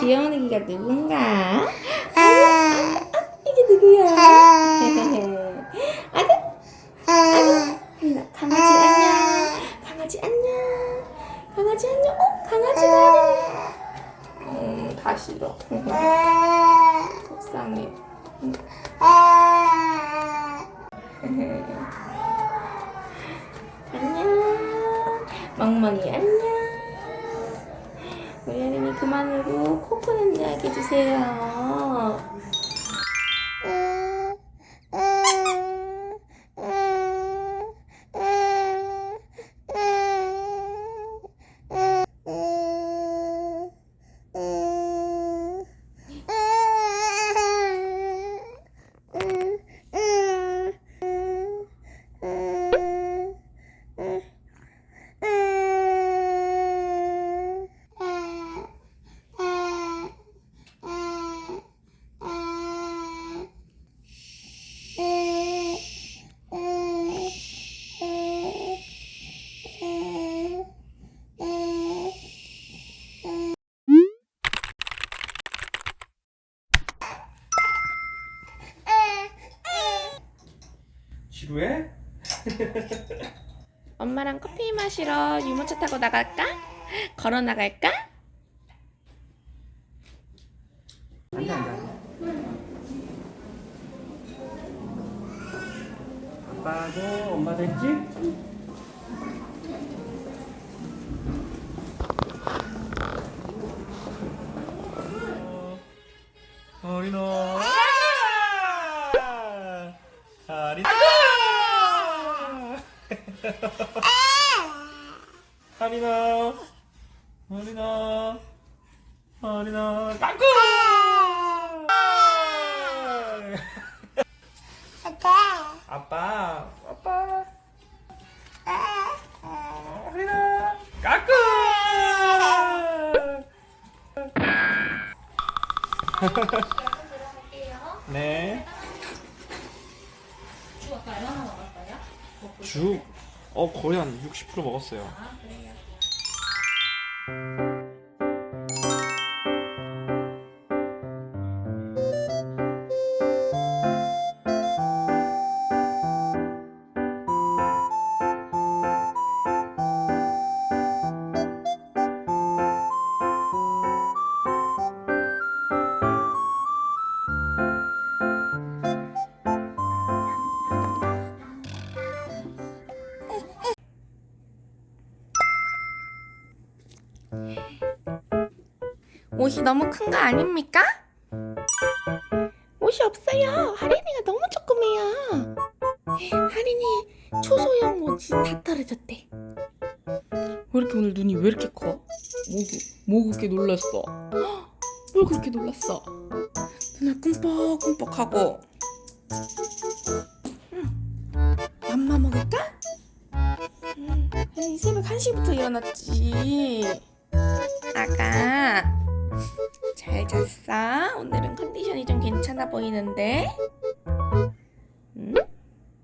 귀여운 애기가 누군가? 이게 누구야? 아들, 하나, 강아지 안녕. 강아지 안녕. 강아지 안녕. 어, 강아지가. 음, 다 싫어. 속상해. 안녕. 멍멍이 안녕. 코코넛 이야기 해주세요. 지루해? 엄마랑 커피 마시러 유모차 타고 나갈까? 걸어 나갈까? 안돼 안돼 아빠도 엄마도 했지? 어린아 하리나 하리나 하리나 하리나 까꿍 아빠. 아빠. 하리나 까꿍 네. 죽 아까 얼마나 먹었어요? 죽, 어, 거의 한 60% 먹었어요. 옷이 너무 큰 거 아닙니까? 옷이 없어요. 하린이가 너무 조그매요. 하린이 초소형 옷이 다 떨어졌대. 왜 이렇게 오늘 눈이 왜 이렇게 커? 뭐, 뭐 그렇게 놀랐어? 헉, 뭘 그렇게 놀랐어? 눈을 꿈뻑꿈뻑하고. 응. 맘마 먹을까? 응. 이 새벽 1시부터 일어났지. 아가 잘 잤어? 오늘은 컨디션이 좀 괜찮아 보이는데? 응?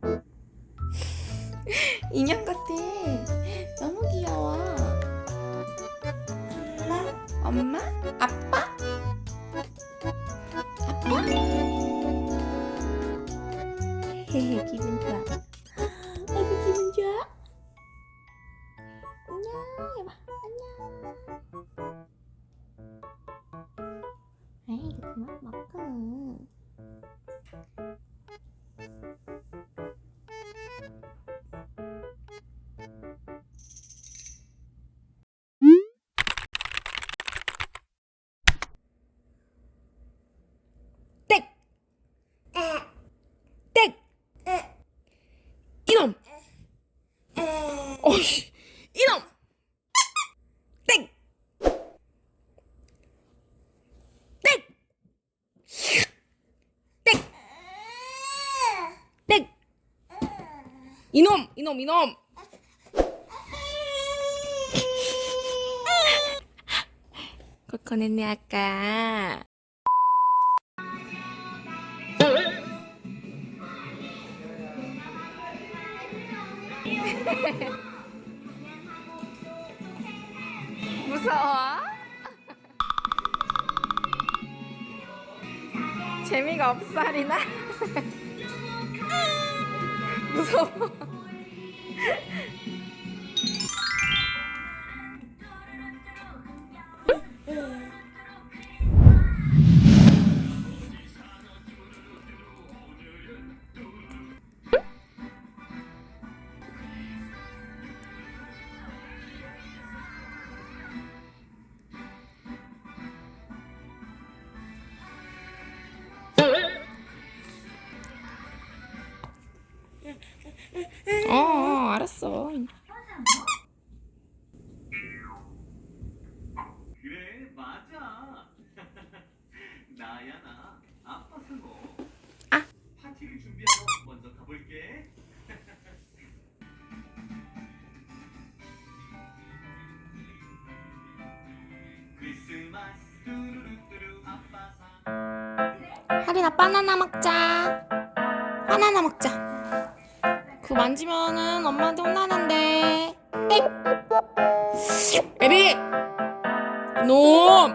인형 같아 너무 귀여워 엄마? 엄마? 아빠? 이 놈! 땡! 땡! 땡! 땡! 이 놈! 이 놈! 이 놈! 코코넷네 아까 재미가 없어 하리나? 무서워. 어, 어 알았어. 그래 맞아 나야 나 아빠 상호 아. 파티를 준비하러 먼저 가볼게 크리스마스 뚜루루뚜루 아빠 상 하리나 바나나 먹자. 바나나 먹자. 그거 만지면은 엄마한테 혼나는데. 땡. 에리. 이놈.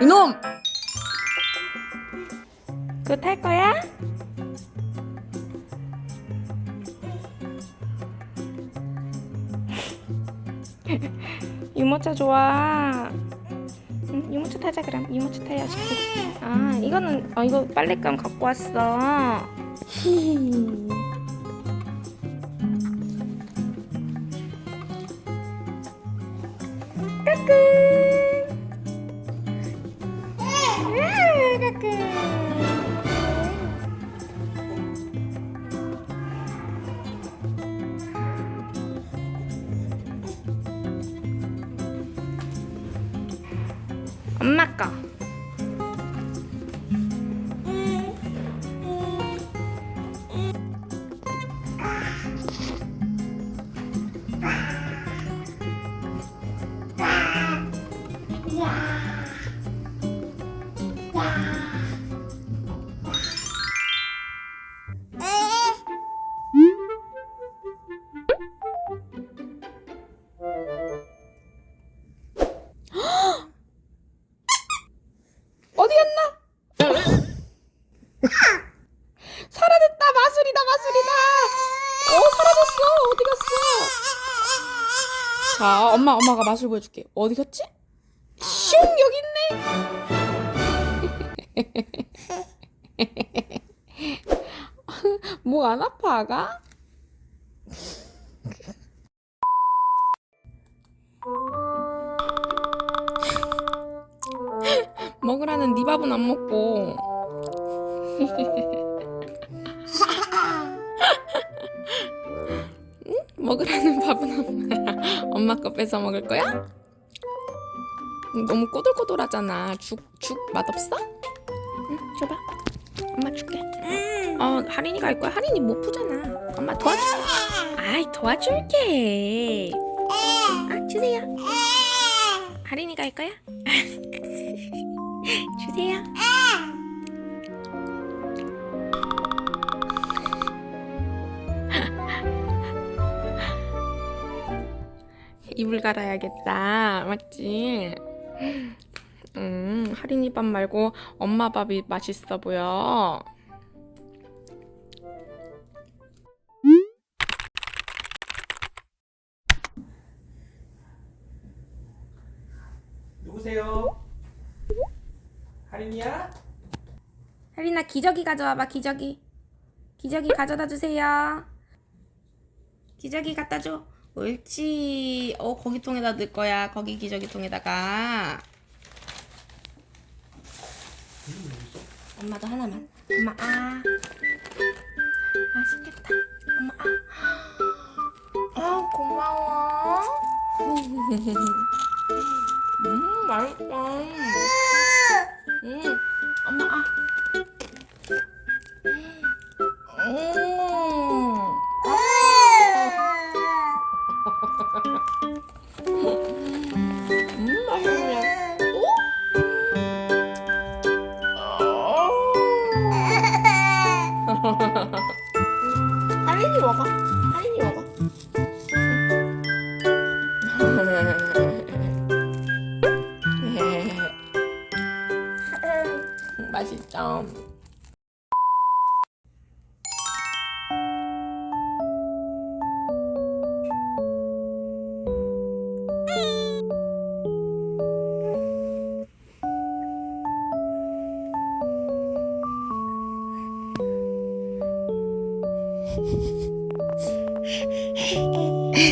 이놈. 그거 탈 거야? 유모차 좋아. 응, 유모차 타자 그럼 유모차 타야지. 아 이거는 어 이거 빨랫감 갖고 왔어. 엄마 거. 자 엄마 엄마가 마술 보여줄게 어디 갔지? 슝 여기 있네 목 안 아파 아가? 먹으라는 네 밥은 안 먹고 응? 먹으라는 밥은 엄마야 엄마 거 뺏어 먹을 거야? 응, 너무 꼬들꼬들하잖아. 죽, 죽 맛없어? 응 줘봐. 엄마 줄게. 어 할인이가 할 거야. 할인이 못 푸잖아. 엄마 도와줄 아이 도와줄게. 아 주세요. 할인이가 할 거야? 주세요. 이불 갈아야겠다. 맞지? 음, 할인이 밥 말고 엄마 밥이 맛있어 보여. 누구세요? 할인이야? 할인아 기저귀 가져와봐 기저귀. 기저귀 가져다 주세요. 기저귀 갖다 줘. 옳지. 어 거기 통에다 넣을 거야. 거기 기저귀 통에다가. 엄마도 하나만. 엄마 아. 맛있겠다. 엄마 아. 아 고마워. 음 맛있다. 음 엄마 아.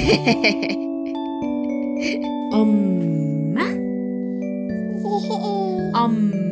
엄마? 엄마?